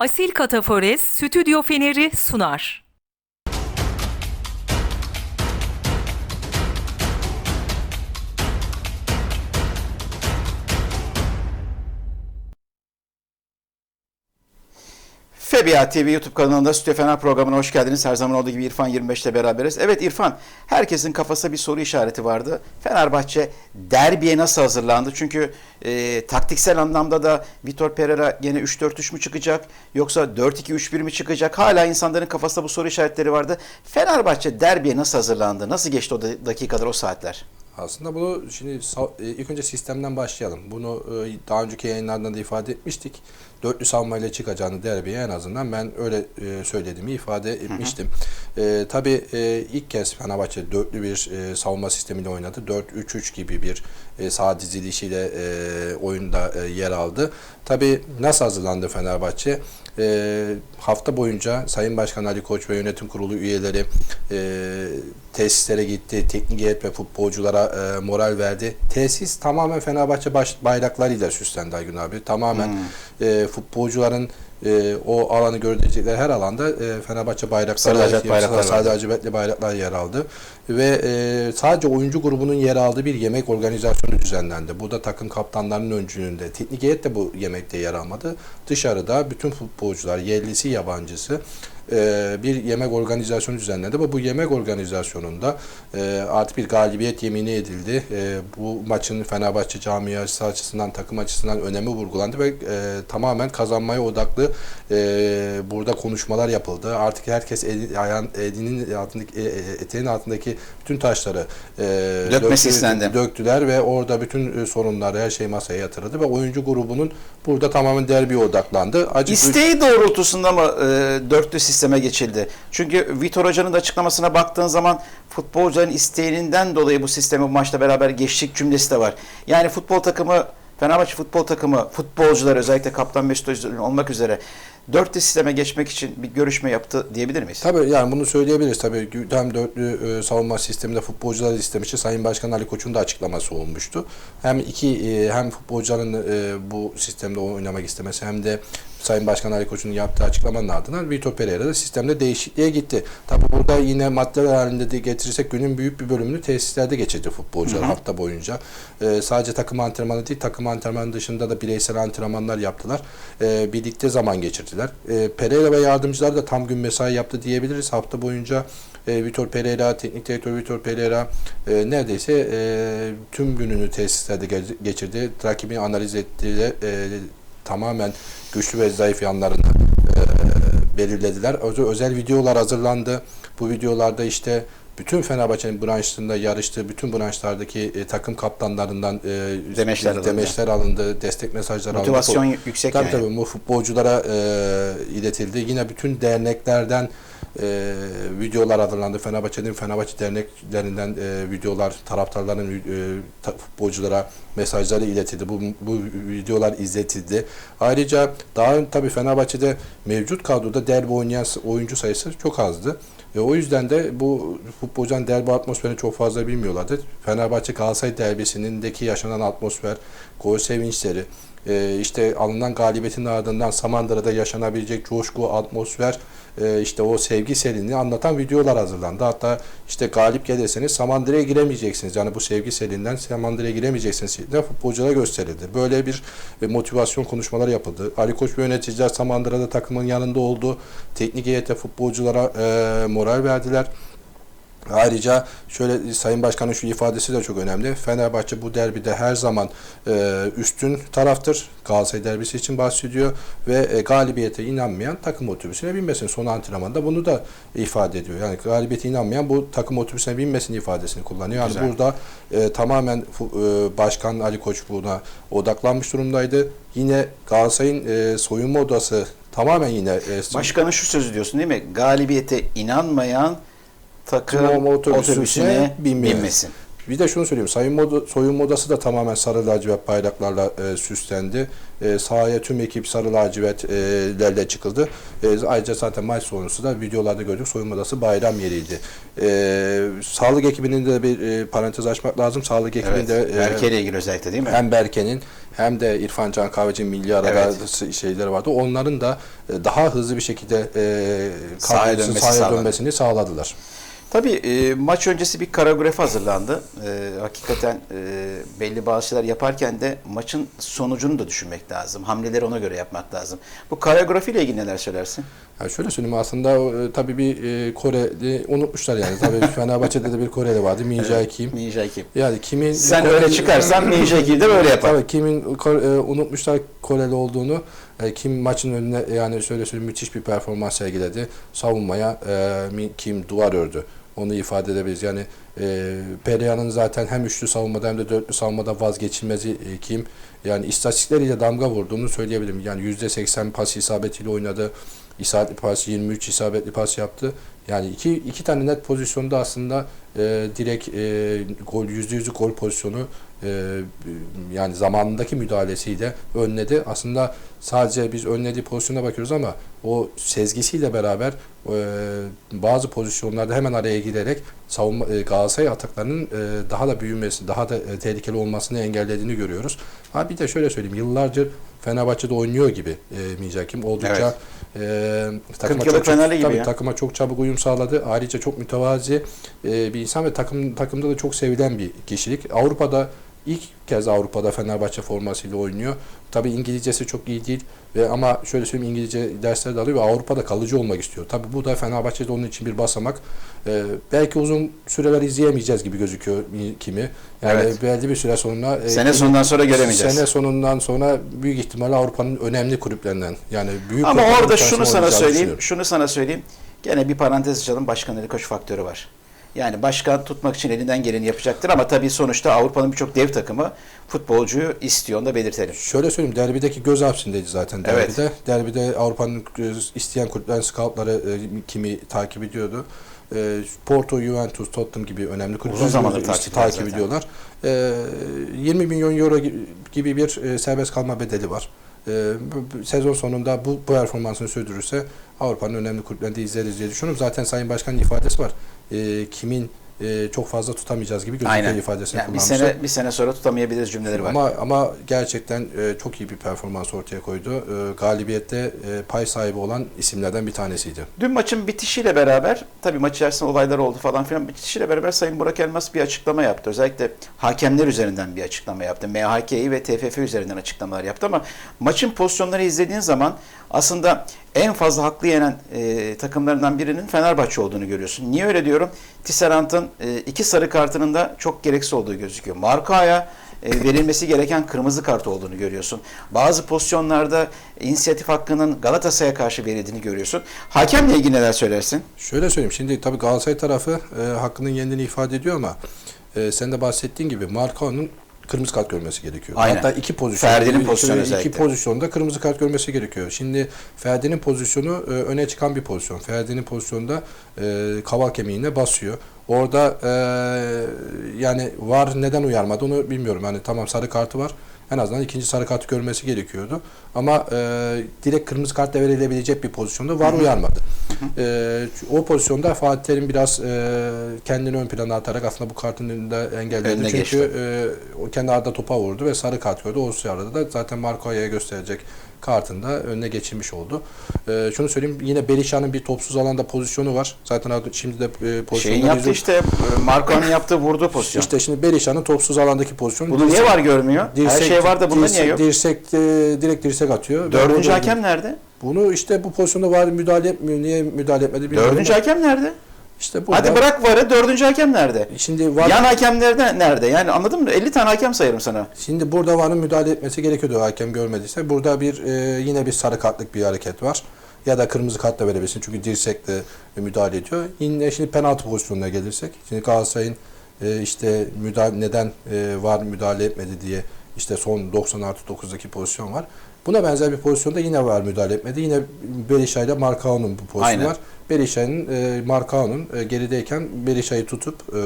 Asil Katafores Stüdyo Feneri sunar. FBA TV YouTube kanalında Stüdyo Fener programına hoş geldiniz. Her zaman olduğu gibi İrfan 25 ile beraberiz. Evet İrfan, herkesin kafasında bir soru işareti vardı. Fenerbahçe derbiye nasıl hazırlandı? Çünkü e, taktiksel anlamda da Vitor Pereira gene 3-4-3 mü çıkacak? Yoksa 4-2-3-1 mi çıkacak? Hala insanların kafasında bu soru işaretleri vardı. Fenerbahçe derbiye nasıl hazırlandı? Nasıl geçti o da- dakikalar, o saatler? Aslında bunu şimdi e, ilk önce sistemden başlayalım. Bunu e, daha önceki yayınlardan da ifade etmiştik. Dörtlü savunmayla çıkacağını derbiye en azından ben öyle e, söylediğimi ifade etmiştim. E, tabii e, ilk kez Fenerbahçe dörtlü bir e, savunma sistemiyle oynadı. 4-3-3 gibi bir e, sağ dizilişiyle e, oyunda e, yer aldı. Tabii nasıl hazırlandı Fenerbahçe? E, hafta boyunca Sayın Başkan Ali Koç ve yönetim kurulu üyeleri e, tesislere gitti. Teknik heyet ve futbolculara e, moral verdi. Tesis tamamen Fenerbahçe baş, bayraklarıyla süslendi Aygün abi. Tamamen e, futbolcuların e, o alanı görecekleri her alanda e, Fenerbahçe bayrakları, Sarı lacivert bayraklar sarı lacivertli bayraklar yer aldı. Ve e, sadece oyuncu grubunun yer aldığı bir yemek organizasyonu düzenlendi. Burada takım kaptanlarının öncülüğünde. Teknik heyet de bu yemekte yer almadı. Dışarıda bütün futbolcular, yerlisi, yabancısı e, bir yemek organizasyonu düzenlendi ve bu yemek organizasyonunda e, artık bir galibiyet yemini edildi. E, bu maçın Fenerbahçe camiası açısından, takım açısından önemi vurgulandı ve e, tamamen kazanmaya odaklı e, burada konuşmalar yapıldı. Artık herkes ayağın, elinin altındaki, eteğin altındaki bütün taşları e, Dökmesi döktü- istendi. döktüler ve orada bütün sorunları, her şey masaya yatırıldı ve oyuncu grubunun burada tamamen derbiye odaklandı. Acı İsteği doğrultusunda mı e, dörtlü sisteme geçildi? Çünkü Vitor Hoca'nın da açıklamasına baktığın zaman futbolcuların isteğinden dolayı bu sisteme bu maçla beraber geçtik cümlesi de var. Yani futbol takımı, Fenerbahçe futbol takımı, futbolcular özellikle kaptan Mesut Özil olmak üzere dörtlü sisteme geçmek için bir görüşme yaptı diyebilir miyiz? Tabii yani bunu söyleyebiliriz. Tabii hem dörtlü e, savunma sisteminde futbolcular istemişti. Sayın Başkan Ali Koç'un da açıklaması olmuştu. Hem iki e, hem futbolcuların e, bu sistemde oynamak istemesi hem de Sayın Başkan Ali Koç'un yaptığı açıklamanın ardından Vitor Pereira da sistemde değişikliğe gitti. Tabii burada yine maddeler halinde de getirirsek günün büyük bir bölümünü tesislerde geçirdi futbolcular hafta boyunca. E, sadece takım antrenmanı değil, takım antrenmanı dışında da bireysel antrenmanlar yaptılar. E, birlikte zaman geçirdiler. E, Pereira ve yardımcılar da tam gün mesai yaptı diyebiliriz hafta boyunca. E, Vitor Pereira, teknik direktör Vitor Pereira e, neredeyse e, tüm gününü tesislerde ge- geçirdi. Rakibini analiz etti. E, tamamen güçlü ve zayıf yanlarını e, belirlediler. Özel, özel videolar hazırlandı. Bu videolarda işte bütün Fenerbahçe'nin branşında yarıştığı bütün branşlardaki e, takım kaptanlarından e, Demeçler alındı. demeçler alındı, destek mesajları alındı. Motivasyon yüksek Tabii yani. tabii bu futbolculara e, iletildi. Yine bütün derneklerden e, videolar hazırlandı. Fenerbahçe'nin Fenerbahçe derneklerinden e, videolar, taraftarların e, ta- futbolculara mesajları iletildi. Bu, bu videolar izletildi. Ayrıca daha tabii Fenerbahçe'de mevcut kadroda derbi oynayan oyuncu sayısı çok azdı. E, o yüzden de bu futbolcuların derbi atmosferini çok fazla bilmiyorlardı. Fenerbahçe Galatasaray derbisinindeki yaşanan atmosfer, gol sevinçleri, e, işte alınan galibiyetin ardından Samandıra'da yaşanabilecek coşku, atmosfer, e, işte o sevgi selini anlatan videolar hazırlandı. Hatta işte galip gelirseniz Samandıra'ya giremeyeceksiniz. Yani bu sevgi selinden Samandıra'ya giremeyeceksiniz şeklinde futbolculara gösterildi. Böyle bir e, motivasyon konuşmaları yapıldı. Ali Koç ve yöneticiler Samandıra'da takımın yanında oldu. Teknik heyete futbolculara e, moral verdiler. Ayrıca şöyle Sayın Başkan'ın şu ifadesi de çok önemli. Fenerbahçe bu derbide her zaman e, üstün taraftır. Galatasaray derbisi için bahsediyor ve e, galibiyete inanmayan takım otobüsüne binmesin. Son antrenmanda bunu da ifade ediyor. Yani galibiyete inanmayan bu takım otobüsüne binmesin ifadesini kullanıyor. Yani Güzel. burada e, tamamen e, Başkan Ali Koç buna odaklanmış durumdaydı. Yine Galatasaray'ın e, soyunma odası tamamen yine e, Başkanın şu sözü diyorsun değil mi? Galibiyete inanmayan takım Takım otobüsüne otobüsüne binmeyen. binmesin. Bir de şunu söyleyeyim. Sayın moda, soyunma odası da tamamen sarı lacivert bayraklarla e, süslendi. E, sahaya tüm ekip sarı lacivertlerle çıkıldı. E, ayrıca zaten maç sonrası da videolarda gördük. Soyunma odası bayram yeriydi. E, sağlık ekibinin de bir e, parantez açmak lazım. Sağlık ekibinin Evet. de e, Berke ile ilgili özellikle değil mi? hem Berke'nin hem de İrfan Can Kahveci'nin milli arada şeyleri vardı. Onların da e, daha hızlı bir şekilde e, Sahaya dönmesi sahaya dönmesini sağladılar. Tabii e, maç öncesi bir koreografi hazırlandı. E, hakikaten e, belli bazı şeyler yaparken de maçın sonucunu da düşünmek lazım. Hamleleri ona göre yapmak lazım. Bu koreografi ile ilgili neler söylersin? Yani şöyle söyleyeyim aslında e, tabii bir e, Koreli unutmuşlar yani. Tabii Fenerbahçe'de de bir Koreli vardı. Min Jae Kim. Ninja ekip. Yani kimin Sen Koreli- öyle çıkarsan Ninja ekibi de böyle yapar. Tabii kimin e, unutmuşlar Koreli olduğunu. E, kim maçın önüne yani şöyle söyleyeyim müthiş bir performans sergiledi. Savunmaya e, Min- Kim duvar ördü. Onu ifade edebiliriz. Yani e, Peria'nın zaten hem üçlü savunmada hem de dörtlü savunmada vazgeçilmezi e, Kim. Yani istatistikleriyle damga vurduğunu söyleyebilirim. Yani %80 pas isabetiyle oynadı. İsabetli pas 23 isabetli pas yaptı. Yani iki, iki tane net pozisyonda aslında e, direkt e, gol yüzde yüzü gol pozisyonu e, yani zamanındaki müdahalesiyle önledi. Aslında sadece biz önlediği pozisyona bakıyoruz ama o sezgisiyle beraber e, bazı pozisyonlarda hemen araya girerek savunma e, Galatasaray ataklarının e, daha da büyümesi, daha da e, tehlikeli olmasını engellediğini görüyoruz. Ha bir de şöyle söyleyeyim. Yıllardır Fenerbahçe'de oynuyor gibi e, Mijakim. Oldukça e, takıma 40 yıllık çok, gibi tabii ya. takıma çok çabuk uyum sağladı. Ayrıca çok mütevazi e, bir insan ve takım takımda da çok sevilen bir kişilik. Avrupa'da ilk kez Avrupa'da Fenerbahçe formasıyla oynuyor. Tabii İngilizcesi çok iyi değil ve ama şöyle söyleyeyim İngilizce dersleri de alıyor ve Avrupa'da kalıcı olmak istiyor. Tabii bu da Fenerbahçe'de onun için bir basamak. E, belki uzun süreler izleyemeyeceğiz gibi gözüküyor mi- kimi. Yani Evet. belli bir süre sonra e, Sene kimi- sonundan sonra göremeyeceğiz. Sene sonundan sonra büyük ihtimalle Avrupa'nın önemli kulüplerinden yani büyük Ama orada şunu sana söyleyeyim, şunu sana söyleyeyim. Gene bir parantez açalım. Başkan Ali Koç faktörü var. Yani başkan tutmak için elinden geleni yapacaktır ama tabii sonuçta Avrupa'nın birçok dev takımı futbolcuyu istiyor da belirtelim. Şöyle söyleyeyim derbideki göz hapsindeydi zaten Evet. derbide. Derbide Avrupa'nın e, isteyen kulüplerin scoutları e, kimi takip ediyordu. E, Porto, Juventus, Tottenham gibi önemli kulüpler Uzun zamandır takip takip zaten. ediyorlar. E, 20 milyon euro gi- gibi bir serbest kalma bedeli var. E, bu- sezon sonunda bu, bu performansını sürdürürse Avrupa'nın önemli kulüplerinde izleriz diye düşünüyorum. Zaten Sayın Başkan'ın ifadesi var. E, kimin e, çok fazla tutamayacağız gibi gözüküyor Aynen. ifadesini Yani bir kullanmışlar. sene bir sene sonra tutamayabiliriz cümleleri var. Ama ama gerçekten e, çok iyi bir performans ortaya koydu. E, galibiyette e, pay sahibi olan isimlerden bir tanesiydi. Dün maçın bitişiyle beraber tabii maç içerisinde olaylar oldu falan filan bitişiyle beraber Sayın Burak Elmas bir açıklama yaptı. Özellikle hakemler üzerinden bir açıklama yaptı. MHK'yi ve TFF üzerinden açıklamalar yaptı ama maçın pozisyonları izlediğin zaman aslında en fazla haklı yenen e, takımlarından birinin Fenerbahçe olduğunu görüyorsun. Niye öyle diyorum? Tisserant'ın e, iki sarı kartının da çok gereksiz olduğu gözüküyor. Marka'ya e, verilmesi gereken kırmızı kart olduğunu görüyorsun. Bazı pozisyonlarda inisiyatif hakkının Galatasaray'a karşı verildiğini görüyorsun. Hakemle ilgili neler söylersin? Şöyle söyleyeyim. Şimdi tabii Galatasaray tarafı e, hakkının yendiğini ifade ediyor ama e, sen de bahsettiğin gibi Marcao'nun kırmızı kart görmesi gerekiyor. Aynen. Hatta iki pozisyon. Ferdi'nin iki- pozisyonu iki, özellikle. pozisyonda kırmızı kart görmesi gerekiyor. Şimdi Ferdi'nin pozisyonu e, öne çıkan bir pozisyon. Ferdi'nin pozisyonda e, kaval kemiğine basıyor. Orada e, yani var neden uyarmadı onu bilmiyorum. Yani tamam sarı kartı var. En azından ikinci sarı kartı görmesi gerekiyordu. Ama e, direkt kırmızı kartla verilebilecek bir pozisyonda var uyarmadı. E, o pozisyonda Fatih Terim biraz e, kendini ön plana atarak aslında bu kartın önünde engelledi. Önüne Çünkü geçti. e, o kenarda topa vurdu ve sarı kart gördü. O sırada da zaten Marco'ya gösterecek kartında önüne geçilmiş oldu. E, şunu söyleyeyim yine Belişan'ın bir topsuz alanda pozisyonu var. Zaten şimdi de e, Şeyin pozisyonları yaptı işte e, Marco'nun yaptığı vurduğu pozisyon. İşte şimdi Belişan'ın topsuz alandaki pozisyonu. Bunu niye var görmüyor? Her şey var da bunda dirsek, niye yok? Dirsek, e, direkt dirsek atıyor. Dördüncü hakem nerede? Bunu işte bu pozisyonda var müdahale etmiyor. Niye müdahale etmedi bilmiyorum. Dördüncü hakem nerede? İşte burada, Hadi bırak varı dördüncü hakem nerede? Şimdi var, Yan hakemler de nerede? Yani anladın mı? 50 tane hakem sayarım sana. Şimdi burada varın müdahale etmesi gerekiyordu hakem görmediyse. Burada bir e, yine bir sarı kartlık bir hareket var. Ya da kırmızı kart da verebilirsin çünkü dirsekle müdahale ediyor. Yine şimdi penaltı pozisyonuna gelirsek. Şimdi Galatasaray'ın e, işte müdahale, neden e, var müdahale etmedi diye işte son 90 artı 9'daki pozisyon var. Buna benzer bir pozisyonda yine var müdahale etmedi. Yine Berishay'da Markao'nun bu pozisyonu Aynen. var. Berishay'ın e, Markao'nun e, gerideyken Berishay'ı tutup e,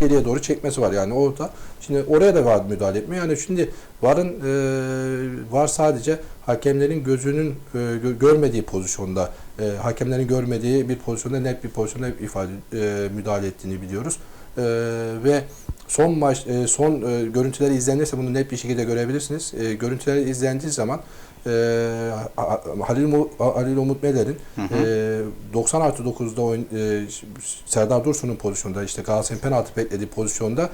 geriye doğru çekmesi var. Yani orada şimdi oraya da var müdahale etmiyor. Yani şimdi VAR'ın e, VAR sadece hakemlerin gözünün e, gö- görmediği pozisyonda e, hakemlerin görmediği bir pozisyonda net bir pozisyonda ifade e, müdahale ettiğini biliyoruz. E, ve son maç e, son e, görüntüleri izlenirse bunu net bir şekilde görebilirsiniz. E, görüntüleri izlendiği zaman e, Ha- Halil, Mu- Halil Umut Meler'in e, 90 artı 9'da oyun, e, Serdar Dursun'un pozisyonda işte Galatasaray'ın penaltı beklediği pozisyonda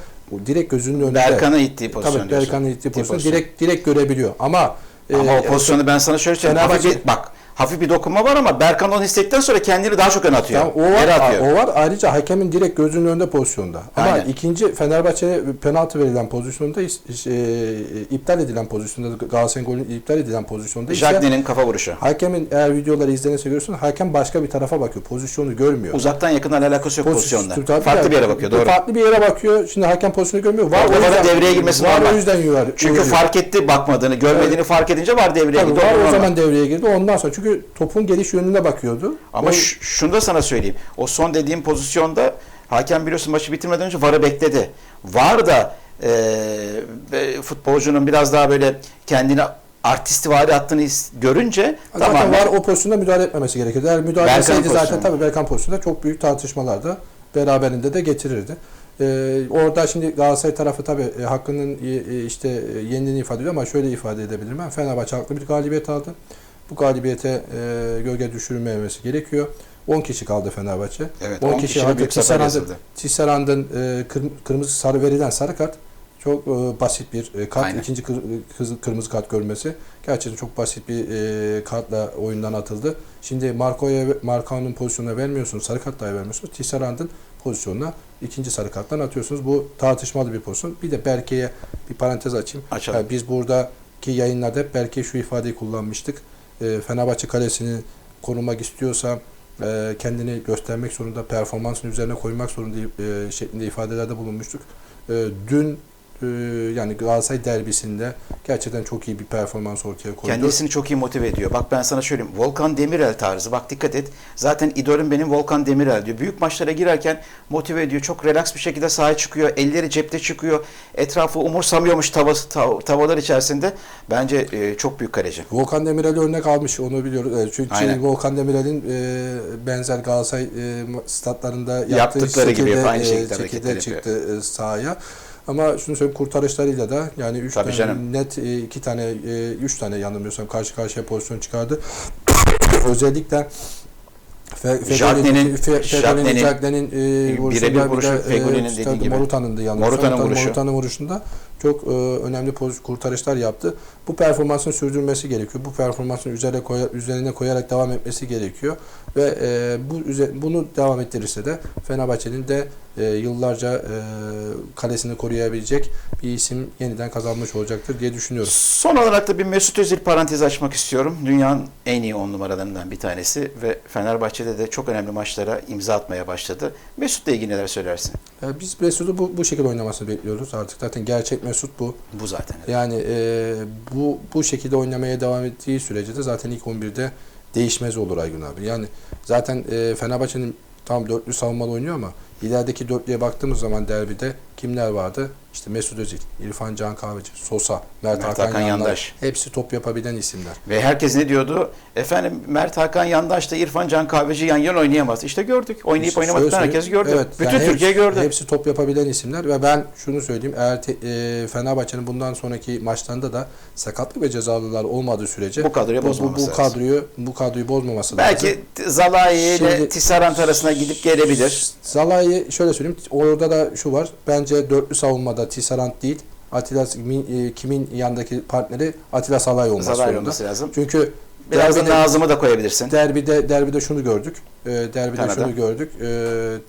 direkt gözünün önünde. Berkan'ın ittiği pozisyon Tabii. Berkan'ın ittiği pozisyonu pozisyon. direkt direkt görebiliyor. Ama Ama e, o pozisyonu ben sana şöyle söyleyeyim. Fenerbahçe- Hafif bir, bak hafif bir dokunma var ama Berkan onu hissettikten sonra kendini daha çok öne atıyor. Tamam, o var, atıyor. o var. Ayrıca hakemin direkt gözünün önünde pozisyonda. Ama Aynen. ikinci Fenerbahçe'ye penaltı verilen pozisyonda is- e, iptal edilen pozisyonda Galatasaray'ın golü iptal edilen pozisyonda Jagne'nin kafa vuruşu. hakemin eğer videoları izlenirse görürsün hakem başka bir tarafa bakıyor. Pozisyonu görmüyor. Uzaktan yakından alakası yok pozisyonda. Tabii Farklı bir yere bakıyor doğru. Farklı bir yere bakıyor. Şimdi hakem pozisyonu görmüyor. Var Orada VAR'ın devreye girmesi var normal. o yüzden yuvar. Çünkü uyarıyor. fark etti bakmadığını, görmediğini fark edince var devreye Tabii gitti. var o zaman devreye girdi. Ondan sonra çünkü topun geliş yönüne bakıyordu. Ama ş- şunu da sana söyleyeyim. O son dediğim pozisyonda hakem biliyorsun maçı bitirmeden önce VAR'ı bekledi. VAR da e, futbolcunun biraz daha böyle kendini artistvari attığını görünce Zaten tamam var o pozisyonda müdahale etmemesi gerekiyordu. Eğer müdahale Berkan etseydi zaten pozisyonu. tabii Berkan pozisyonunda çok büyük tartışmalarda beraberinde de getirirdi. Ee, orada şimdi Galatasaray tarafı tabii e, hakkının e, e, işte yeniliğini ifade ediyor ama şöyle ifade edebilirim ben. Fenerbahçe haklı bir galibiyet aldı. Bu galibiyete e, gölge düşürülmemesi gerekiyor. 10 kişi kaldı Fenerbahçe. Evet, 10 kişinin halde büyük zafer Tisserand'ın e, kır- kırmızı sarı verilen sarı kart çok e, basit bir e, kart. Aynen. ikinci kır- kırmızı kart görmesi. Gerçekten çok basit bir e, kartla oyundan atıldı. Şimdi Marco'ya Marco'nun pozisyonuna vermiyorsunuz. Sarı kart dahi vermiyorsunuz. Tisserand'ın pozisyonuna ikinci sarı karttan atıyorsunuz. Bu tartışmalı bir pozisyon. Bir de Berke'ye bir parantez açayım. Açalım. Yani biz buradaki yayınlarda Berke şu ifadeyi kullanmıştık. E, Fenerbahçe kalesini korumak istiyorsa e, kendini göstermek zorunda, performansın üzerine koymak zorunda e, şeklinde ifadelerde bulunmuştuk. E, dün e, yani Galatasaray derbisinde gerçekten çok iyi bir performans ortaya koydu. Kendisini çok iyi motive ediyor. Bak ben sana söyleyeyim. Volkan Demirel tarzı. Bak dikkat et. Zaten idolüm benim Volkan Demirel diyor. Büyük maçlara girerken motive ediyor. Çok relax bir şekilde sahaya çıkıyor. Elleri cepte çıkıyor. Etrafı umursamıyormuş tavası, tav- tavalar içerisinde. Bence e, çok büyük kaleci. Volkan Demirel'i örnek almış onu biliyoruz. E, Çünkü Aynen. Volkan Demirel'in e, benzer Galatasaray e, statlarında yaptığı Yaptıkları gibi şekilde, aynı e, şekilde şekilde hareketler çıktı e, sahaya. Ama şunu söyleyeyim kurtarışlarıyla da yani 3 Tabii tane canım. net e, iki tane 3 tane yanılmıyorsam karşı karşıya pozisyon çıkardı. Özellikle Jagne'nin- Jagne'nin- e, birebir bir vuruşu, de, Fegoli'nin e, dediği gibi. Morutan'ın da yanılmıyorsam Morutan'ın vuruşu. Morutan'ın vuruşunda çok e, önemli poz, kurtarışlar yaptı. Bu performansın sürdürmesi gerekiyor. Bu performansın üzerine, koya, üzerine koyarak devam etmesi gerekiyor. Ve e, bu bunu devam ettirirse de Fenerbahçe'nin de e, yıllarca e, kalesini koruyabilecek bir isim yeniden kazanmış olacaktır diye düşünüyorum. Son olarak da bir Mesut Özil parantezi açmak istiyorum. Dünyanın en iyi on numaralarından bir tanesi ve Fenerbahçe'de de çok önemli maçlara imza atmaya başladı. Mesut'la ilgili neler söylersin? E, biz Mesut'u bu, bu şekilde oynamasını bekliyoruz artık. Zaten gerçek Mesut bu. Bu zaten. Yani e, bu bu şekilde oynamaya devam ettiği sürece de zaten ilk 11'de değişmez olur Aygün abi. Yani zaten e, Fenerbahçe'nin tam dörtlü savunmalı oynuyor ama ilerideki dörtlüye baktığımız zaman derbide kimler vardı? İşte Mesut Özil, İrfan Can Kahveci, Sosa, Mert, Mert Hakan, Hakan Yandaş. Yandaş. Hepsi top yapabilen isimler. Ve herkes ne diyordu? Efendim Mert Hakan Yandaş'ta İrfan Can Kahveci yan yana oynayamaz. İşte gördük. Oynayıp İşte oynamadıklarını şöyle herkes gördü. Evet, Bütün yani Türkiye hepsi, gördü. Hepsi top yapabilen isimler ve ben şunu söyleyeyim eğer te- e, Fenerbahçe'nin bundan sonraki maçlarında da sakatlık ve cezalılar olmadığı sürece Bu kadroyu bu, bu, bu kadroyu bu kadroyu bozmaması lazım. Belki Zalai ile Tisserand arasına gidip gelebilir. Zalai'yi şöyle söyleyeyim. Orada da şu var. Bence dörtlü savunmada Tisserand değil. Atilla e, kimin yanındaki partneri Atilla Salay olması Zalai zorunda. olması lazım. Çünkü Biraz da derbide- Nazım'ı da koyabilirsin. Derbide derbide şunu gördük. E, derbide Kanada. şunu gördük. E,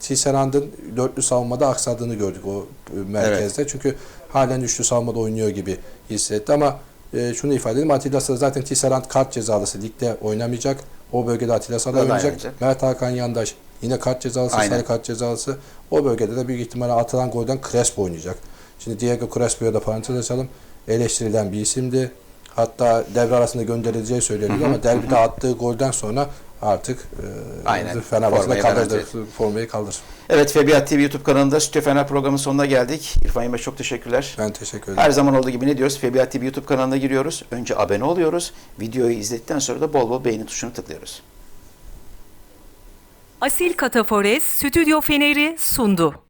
Tisserand'ın dörtlü savunmada aksadığını gördük o e, merkezde. Çünkü halen üçlü savunmada oynuyor gibi hissetti ama e, şunu ifade edeyim. Atilla Salay zaten Tisserand kart cezalısı ligde oynamayacak. O bölgede Atilla Salay oynayacak. oynayacak. Mert Hakan Yandaş yine kart cezalısı, Aynen. sarı kart cezalısı. O bölgede de büyük ihtimalle atılan golden Crespo oynayacak. Şimdi Diego Crespo'ya da parantez açalım. Eleştirilen bir isimdi. Hatta devre arasında gönderileceği söyleniyor ama derbide attığı golden sonra artık e, Aynen. Fenerbahçe'de Formayı kaldır, garanti. formayı kaldır. Evet Febiyat TV YouTube kanalında Stüdyo Fener programının sonuna geldik. İrfan Yılmaz çok teşekkürler. Ben teşekkür ederim. Her zaman olduğu gibi ne diyoruz? Febiyat TV YouTube kanalına giriyoruz. Önce abone oluyoruz. Videoyu izledikten sonra da bol bol beğeni tuşunu tıklıyoruz. Asil Katafores Stüdyo Fener'i sundu.